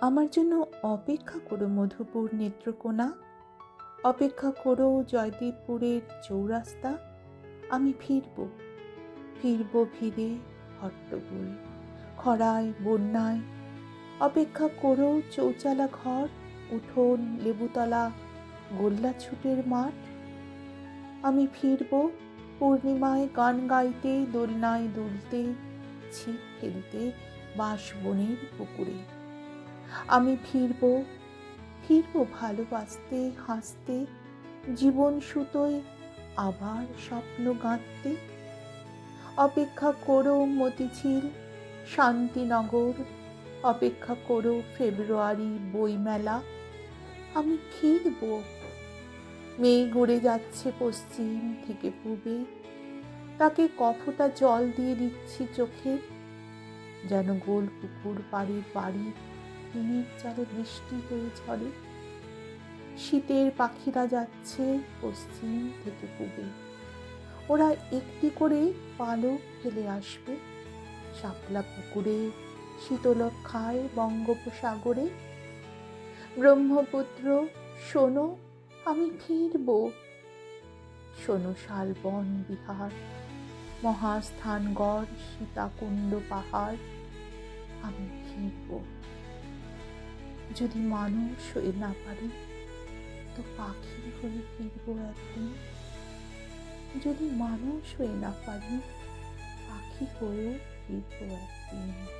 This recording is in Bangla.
আমার জন্য অপেক্ষা করো, মধুপুর নেত্রকোনা। অপেক্ষা করো, জয়দেবপুরের চৌরাস্তা। আমি ফিরব ফিরব ফিরে হট্টগোল, খরায়, বন্যায়। অপেক্ষা করো, চৌচালা ঘর, উঠোন, লেবুতলা গোল্লা ছুটের মাঠ। আমি ফিরব, পূর্ণিমায় গান গাইতে, দোলনায় দুলতে, ছিপ ফেলতে, বাঁশবনের পুকুরে। আমি ফিরব ফিরব ভালোবাসতে, হাসতে, জীবন সুতোয় আবার স্বপ্ন গাঁথতে। অপেক্ষা করো মতিঝিল, শান্তিনগর, অপেক্ষা করো ফেব্রুয়ারি বইমেলা। আমি ফিরব মেয়ে গড়ে যাচ্ছে পশ্চিম থেকে পূবে। তাকে কফটা জল দিয়ে দিচ্ছি চোখে, যেন গোল পুকুর পাড়ের বাড়ি মিনিট চালে বৃষ্টি হয়ে ঝরে। শীতের পাখিরা যাচ্ছে পশ্চিম থেকে পূবে। ওরা একটি করে পালক ফেলে আসবে। শাপলা পুকুরে, শীতলক্ষায়, বঙ্গোপসাগরে। ব্রহ্মপুত্র, শোনো, আমি ফিরব। শোনো শালবন বিহার, মহাস্থানগড়, সীতাকুণ্ড পাহাড়, আমি ফিরব। যদি মানুষ হয়ে না পারি, তো পাখি হয়ে ফিরবো একদিন। যদি মানুষ হয়ে না পারি, পাখি হয়েও ফিরবো একদিন।